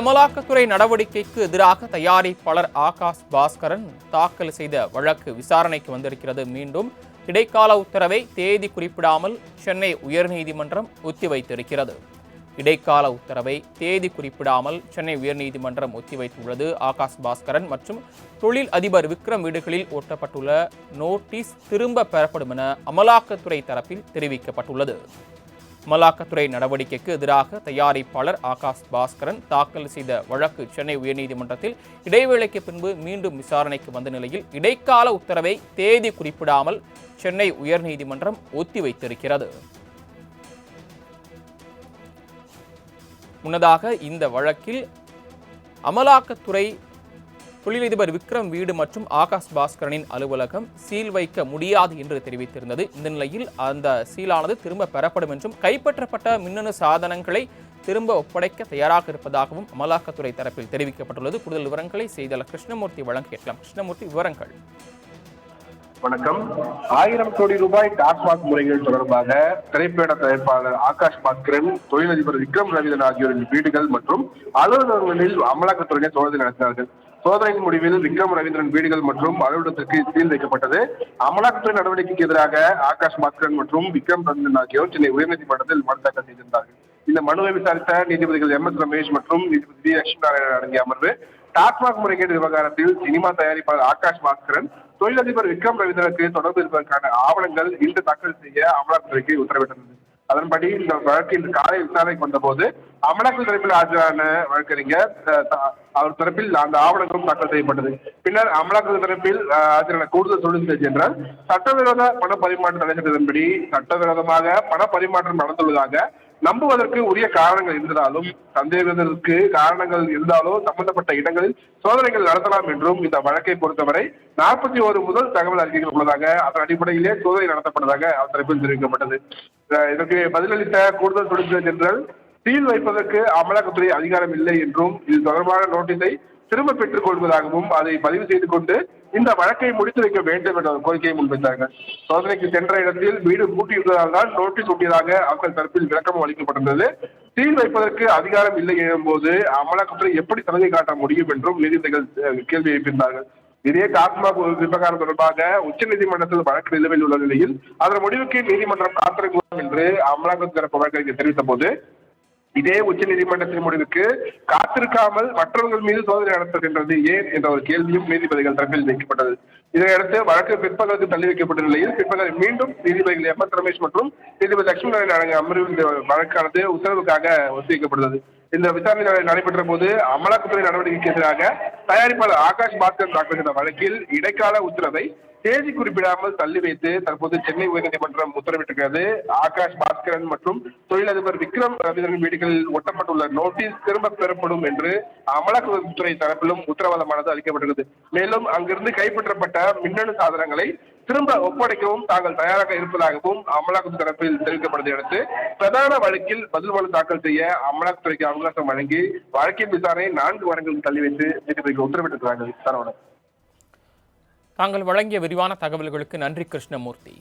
அமலாக்கத்துறை நடவடிக்கைக்கு எதிராக தயாரிப்பாளர் ஆகாஷ் பாஸ்கரன் தாக்கல் செய்த வழக்கு விசாரணைக்கு வந்திருக்கிறது. மீண்டும் இடைக்கால உத்தரவை தேதி குறிப்பிடாமல் சென்னை உயர்நீதிமன்றம் ஒத்திவைத்திருக்கிறது. இடைக்கால உத்தரவை தேதி குறிப்பிடாமல் சென்னை உயர்நீதிமன்றம் ஒத்திவைத்துள்ளது ஆகாஷ் பாஸ்கரன் மற்றும் தொழில் அதிபர் விக்ரம் வீடுகளில் ஒட்டப்பட்டுள்ள நோட்டீஸ் திரும்ப பெறப்படும் என அமலாக்கத்துறை தரப்பில் தெரிவிக்கப்பட்டுள்ளது. அமலாக்கத்துறை நடவடிக்கைக்கு எதிராக தயாரிப்பாளர் ஆகாஷ் பாஸ்கரன் தாக்கல் செய்த வழக்கு சென்னை உயர்நீதிமன்றத்தில் இடைவேளைக்கு பின்பு மீண்டும் விசாரணைக்கு வந்த நிலையில் இடைக்கால உத்தரவை தேதி குறிப்பிடாமல் சென்னை உயர்நீதிமன்றம் ஒத்திவைத்திருக்கிறது முன்னதாக இந்த வழக்கில் அமலாக்கத்துறை தொழிலதிபர் விக்ரம் வீடு மற்றும் ஆகாஷ் பாஸ்கரனின் அலுவலகம் சீல் வைக்க முடியாது என்று தெரிவித்திருந்தது. இந்த நிலையில் அந்த சீலானது திரும்ப பெறப்படும் என்றும் கைப்பற்றப்பட்ட மின்னணு சாதனங்களை திரும்ப ஒப்படைக்க தயாராக இருப்பதாகவும் அமலாக்கத்துறை தரப்பில் தெரிவிக்கப்பட்டுள்ளது. கூடுதல் விவரங்களை செய்தியாளர் கிருஷ்ணமூர்த்தி வழங்க கேட்கலாம். கிருஷ்ணமூர்த்தி விவரங்கள். வணக்கம். ஆயிரம் கோடி ரூபாய் டாஸ்மாக் முறைகள் தொடர்பாக திரைப்பட தயாரிப்பாளர் ஆகாஷ் பாஸ்கரன் தொழிலதிபர் விக்ரம் ரவீந்திரன் ஆகியோரின் வீடுகள் மற்றும் அலுவலகங்களில் அமலாக்கத்துறையினர் சோதனை நடத்தினார்கள். சோதனையின் முடிவில் விக்ரம் ரவீந்திரன் வீடுகள் மற்றும் அலுவலகத்திற்கு சீல் வைக்கப்பட்டது. அமலாக்கத்துறை நடவடிக்கைக்கு எதிராக ஆகாஷ் பாஸ்கரன் மற்றும் விக்ரம் ரவீந்திரன் ஆகியோர் சென்னை உயர்நீதிமன்றத்தில் மனு தாக்கல் செய்திருந்தார்கள். இந்த மனுவை விசாரித்த நீதிபதிகள் எம் எஸ் ரமேஷ் மற்றும் நீதிபதி வி லட்சுமி நாராயணன் அடங்கிய அமர்வு டாஸ்மாக் முறைகேடு விவகாரத்தில் சினிமா தயாரிப்பாளர் ஆகாஷ் பாஸ்கரன் தொழிலதிபர் விக்ரம் ரவீந்திரனுக்கு தொடர்பு இருப்பதற்கான ஆவணங்கள் இன்று தாக்கல் செய்ய அமலாக்கத்துறைக்கு உத்தரவிட்டது அதன்படி இந்த வழக்கு இன்று காலை விசாரணைக்கு வந்தபோது அமலாக்கல் தரப்பில் ஆஜரான வழக்கறிஞர் அவர் தரப்பில் அந்த ஆவணங்களும் தாக்கல் செய்யப்பட்டது. பின்னர் அமலாக்கல் தரப்பில் ஆஜரான கூடுதல் தொழில் என்றால் சட்டவிரோத பண பரிமாற்றம் நடைபெற்றதன்படி சட்டவிரோதமாக பண பரிமாற்றம் நடந்துள்ளதாக நம்புவதற்கு உரிய காரணங்கள் இருந்தாலும் சந்தேகத்திற்கு காரணங்கள் இருந்தாலோ சம்பந்தப்பட்ட இடங்களில் சோதனைகள் நடத்தலாம் என்றும் இந்த வழக்கை பொறுத்தவரை நாற்பத்தி ஒரு முதல் தகவல் அறிக்கைகள் உள்ளதாக அதன் அடிப்படையிலே சோதனை நடத்தப்பட்டதாக அவர் தரப்பில் தெரிவிக்கப்பட்டது. இதற்கு பதிலளித்த கூடுதல் சொலிசிட்டர் ஜெனரல் சீல் வைப்பதற்கு அமலாக்கத்துறை அதிகாரம் இல்லை என்றும் இது தொடர்பான நோட்டீஸை திரும்ப பெற்றுக் கொள்வதாகவும் அதை பதிவு செய்து கொண்டு இந்த வழக்கை முடித்து வைக்க வேண்டும் என்ற கோரிக்கையை முன்வைத்தார்கள் சோதனைக்கு சென்ற இடத்தில் வீடு பூட்டியிருந்ததால் தான் நோட்டீஸ் ஒட்டியதாக அவர்கள் தரப்பில் விளக்கம் அளிக்கப்பட்டிருந்தது. சீல் வைப்பதற்கு அதிகாரம் இல்லை எனும் போது அமலாக்கத்துறை எப்படி சலுகை காட்ட முடியும் என்றும் நீதிபதிகள் கேள்வி எழுப்பியிருந்தார்கள். இதே டாஸ்மாக் விவகாரம் தொடர்பாக உச்சநீதிமன்றத்தில் வழக்கு நிலுவையில் உள்ள நிலையில் அதன் முடிவுக்கு நீதிமன்றம் காத்திருக்கலாம் என்று அமலாக்கத்துறை தரப்பு வழக்கறிஞர் தெரிவித்த போது இதே உச்சநீதிமன்றத்தின் முடிவுக்கு காத்திருக்காமல் மற்றவர்கள் மீது சோதனை நடத்துகின்றது ஏன் என்ற ஒரு கேள்வியும் நீதிபதிகள் தரப்பில் வைக்கப்பட்டது. இதையடுத்து வழக்கு பிற்பகலுக்கு தள்ளி வைக்கப்பட்ட நிலையில் பிற்பகல் மீண்டும் நீதிபதிகள் எம் எஸ் ரமேஷ் மற்றும் நீதிபதி லட்சுமி நாராயணன் அடங்கிய அமர்வு இந்த வழக்கானது உத்தரவுக்காக ஒத்திவைக்கப்பட்டது இந்த விசாரணை நடைபெற்ற போது அமலாக்கத்துறை நடவடிக்கைக்கு எதிராக தயாரிப்பாளர் ஆகாஷ் பாஸ்கர் தாக்கல் செய்த வழக்கில் இடைக்கால உத்தரவை தேதி குறிப்பிடாமல் தள்ளி வைத்து தற்போது சென்னை உயர்நீதிமன்றம் உத்தரவிட்டிருக்கிறது. ஆகாஷ் பாஸ்கரன் மற்றும் தொழிலதிபர் விக்ரம் ரவீந்திரன் வீடுகளில் ஒட்டப்பட்டுள்ள நோட்டீஸ் திரும்ப பெறப்படும் என்று அமலாக்கத்துறை தரப்பிலும் உத்தரவாதமானது அளிக்கப்பட்டிருக்கிறது. மேலும் அங்கிருந்து கைப்பற்றப்பட்ட மின்னணு சாதனங்களை திரும்ப ஒப்படைக்கவும் தாங்கள் தயாராக இருப்பதாகவும் அமலாக்கம் தரப்பில் தெரிவிக்கப்பட்டதை அடுத்து பிரதான வழக்கில் பதில் மனு தாக்கல் செய்ய அமலாக்கத்துறைக்கு அவகாசம் வழங்கி வழக்கின் விசாரணை நான்கு வாரங்களுக்கு தள்ளி வைத்து நீதிபதிக்கு உத்தரவிட்டிருக்கிறார்கள். சரவணன். தாங்கள் வழங்கிய விரிவான தகவல்களுக்கு நன்றி கிருஷ்ணமூர்த்தி.